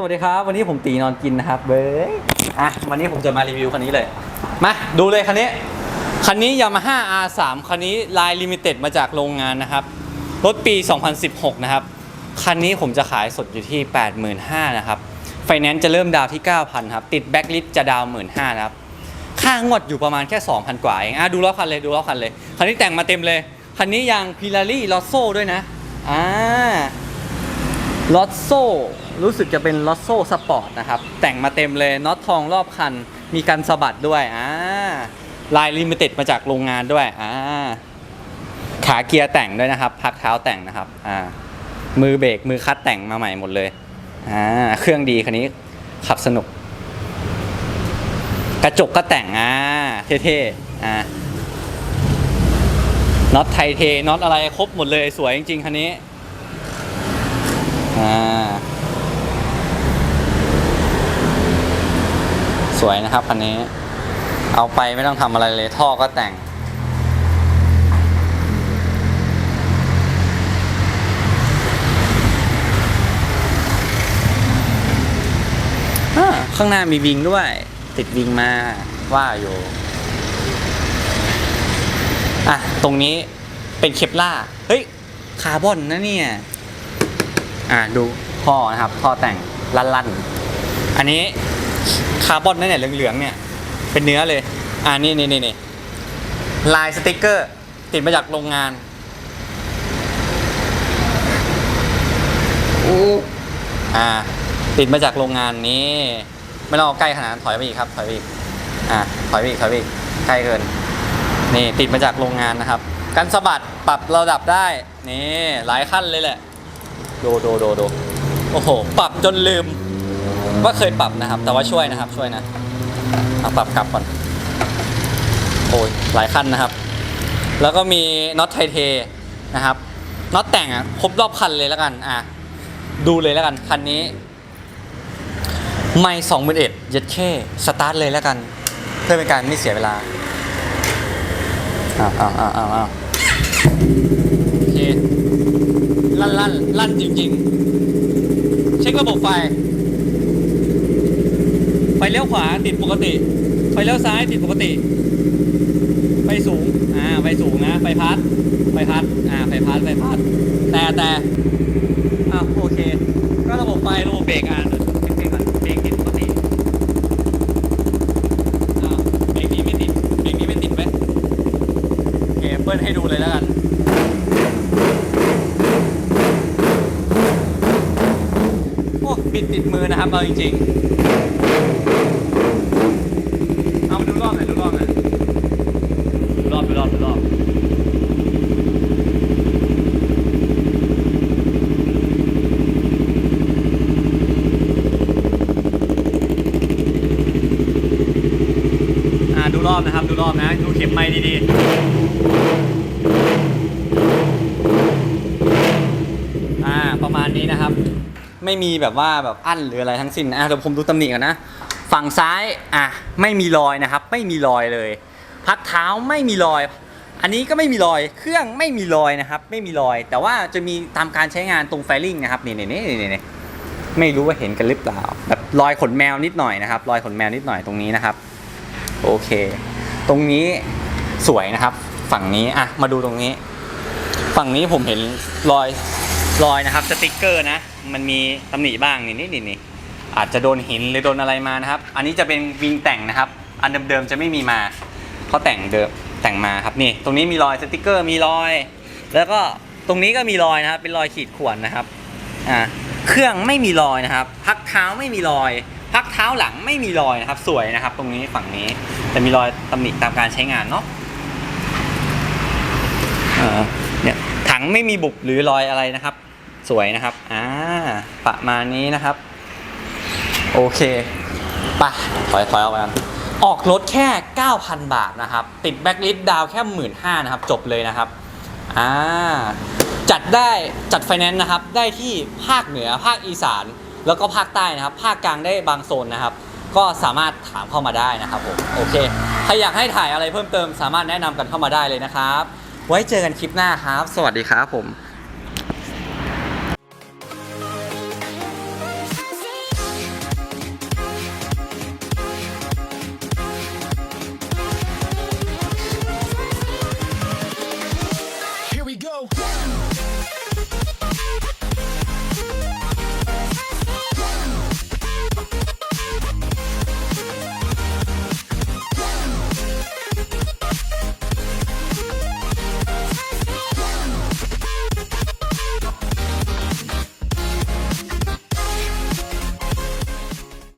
สวัสดีครับ วันนี้ผมตีนอนกินนะครับเบ้ยอะวันนี้ผมจะมารีวิวคันนี้เลย มาดูเลยคันนี้ คันนี้ Yamaha R3 คันนี้ลายลิมิเต็ดมาจากโรงงานนะครับ รถปี 2016 นะครับ คันนี้ผมจะขายสดอยู่ที่ 85,000นะครับ ไฟแนนซ์จะเริ่มดาวที่ 9,000ครับ ติดแบ็กลิสจะดาว 15,000นะครับ ค่างวดอยู่ประมาณแค่ 2,000 กว่าเองอะดูรอบคันเลยดูรอบคันเลย คันนี้แต่งมาเต็มเลย คันนี้ยางพิลารี่ลอโซ่ด้วยนะ อ่าลอตโซ่ รู้สึกจะเป็นลอตโซ่สปอร์ตนะครับ แต่งมาเต็มเลยน็อตทองรอบคัน มีการสะบัดด้วยอ่าลายลิมิเต็ดมาจากโรงงานด้วยอ่าขาเกียร์แต่งด้วยนะครับ พักเท้าแต่งนะครับอ่ามือเบรกมือคัดแต่งมาใหม่หมดเลยอ่าเครื่องดีคันนี้ขับสนุก กระจกก็แต่งอ่าเท่ๆอ่าน็อตไทเทน็อตอะไรครบหมดเลยสวยจริงๆคันนี้ อ่า สวยนะครับคันนี้ เอาไปไม่ต้องทำอะไรเลยท่อก็แต่ง ข้างหน้ามีวิงด้วย ติดวิงมาว่าอยู่ อะ ตรงนี้เป็นเคปล่าร์เฮ้ย คาร์บอนนะเนี่ย อ่าดูท่อนะครับ ท่อแต่งลั่นๆ อันนี้ คาร์บอนนั่นเนี่ยเหลืองๆเนี่ย เป็นเนื้อเลย อ่านี่นี่นี่นี่ลายสติกเกอร์ ติดมาจากโรงงานอู้อ่า ติดมาจากโรงงานนี้ ไม่ต้องเอาใกล้ขนาดนั้นถอยไปอีกครับ ถอยไปอีก อ่า ถอยไปอีก ถอยไปอีก ใกล้เกิน นี่ติดมาจากโรงงานนะครับ กันสะบัดปรับระดับได้ นี่หลายขั้นเลยแหละ โดูดูดูดูโอ้โห ปรับจนลืม ว่าเคยปรับนะครับ แต่ว่าช่วยนะครับช่วยนะเอาปรับกลับก่อนโอ้ยหลายขั้นนะครับ แล้วก็มีน็อตไทเทนะครับน็อตแต่งอะครบรอบคันเลยแล้วกันอะดูเลยแล้วกันคันนี้ไม่สองหมื่นเอ็ดยัดแค่สตาร์ทเลยแล้วกัน เพื่อเป็นการไม่เสียเวลาอ้าอ้าวอ้าวอ้าวอ้าวโอเคลั่นลั่นลั่นจริง ๆ เช็คระบบไฟ ไฟเลี้ยวขวาติดปกติ ไฟเลี้ยวซ้ายติดปกติ ไฟสูง อ่า ไฟสูงนะ ไฟพัด ไฟพัด อ่า ไฟพัด ไฟพัด แต่แต่อ่าโอเค ก็ระบบไฟระบบเบรกอะเช็คเบรกก่อนเบรกติดปกติอ้าเบรกนี้ไม่ติด เบรกนี้ไม่ติดไหมโอเคเปิ้ลให้ดูเลยแล้วกันโอ้บิดติดมือนะครับเอาจริงๆ เอามาดูรอบหน่อยดูรอบหน่อยดูรอบดูรอบดูรอบ อบนะครับ ดูรอบนะ ดูเข็มไม้ดีๆ อ่า ประมาณนี้นะครับ ไม่มีแบบว่าแบบอั้นหรืออะไรทั้งสิ้นอะเดี๋ยวผมดูตำหนิก่อนนะ ฝั่งซ้าย อะ ไม่มีรอยนะครับ ไม่มีรอยเลย พักเท้าไม่มีรอย อันนี้ก็ไม่มีรอย เครื่องไม่มีรอยนะครับ ไม่มีรอย แต่ว่าจะมีตามการใช้งานตรงไฟลิ่งนะครับ นี่นี่นี่นี่นี่ไม่รู้ว่าเห็นกันหรือเปล่าแบบรอยขนแมวนิดหน่อยนะครับ รอยขนแมวนิดหน่อยตรงนี้นะครับ โอเค ตรงนี้สวยนะครับ ฝั่งนี้อะมาดูตรงนี้ ฝั่งนี้ผมเห็นรอยรอยนะครับสติกเกอร์นะ มันมีตำหนิบ้างนี่นี่นี่นี่อาจจะโดนหินหรือโดนอะไรมานะครับ อันนี้จะเป็นวิงแต่งนะครับ อันเดิมๆจะไม่มีมาเขาแต่งเดิมแต่งมาครับนี่ ตรงนี้มีรอยสติกเกอร์มีรอย แล้วก็ตรงนี้ก็มีรอยนะครับ เป็นรอยขีดข่วนนะครับอ่าเครื่องไม่มีรอยนะครับ พักเท้าไม่มีรอย พักเท้าหลังไม่มีรอยนะครับ สวยนะครับ ตรงนี้ฝั่งนี้จะมีรอยตำหนิตามการใช้งานเนาะเนี่ยถังไม่มีบุบหรือรอยอะไรนะครับ สวยนะครับอ่าประมาณนี้นะครับ โอเคปะถอยถอยออกมากันออกรถแค่ 9,000 บาทนะครับ ติดแบ็กลิสดาวแค่หมื่นห้านะครับ จบเลยนะครับอ่าจัดได้จัดไฟแนนซ์นะครับ ได้ที่ภาคเหนือภาคอีสาน แล้วก็ภาคใต้นะครับ ภาคกลางได้บางโซนนะครับ ก็สามารถถามเข้ามาได้นะครับผมโอเคใครอยากให้ถ่ายอะไรเพิ่มเติม สามารถแนะนำกันเข้ามาได้เลยนะครับ ไว้เจอกันคลิปหน้าครับ สวัสดีครับผม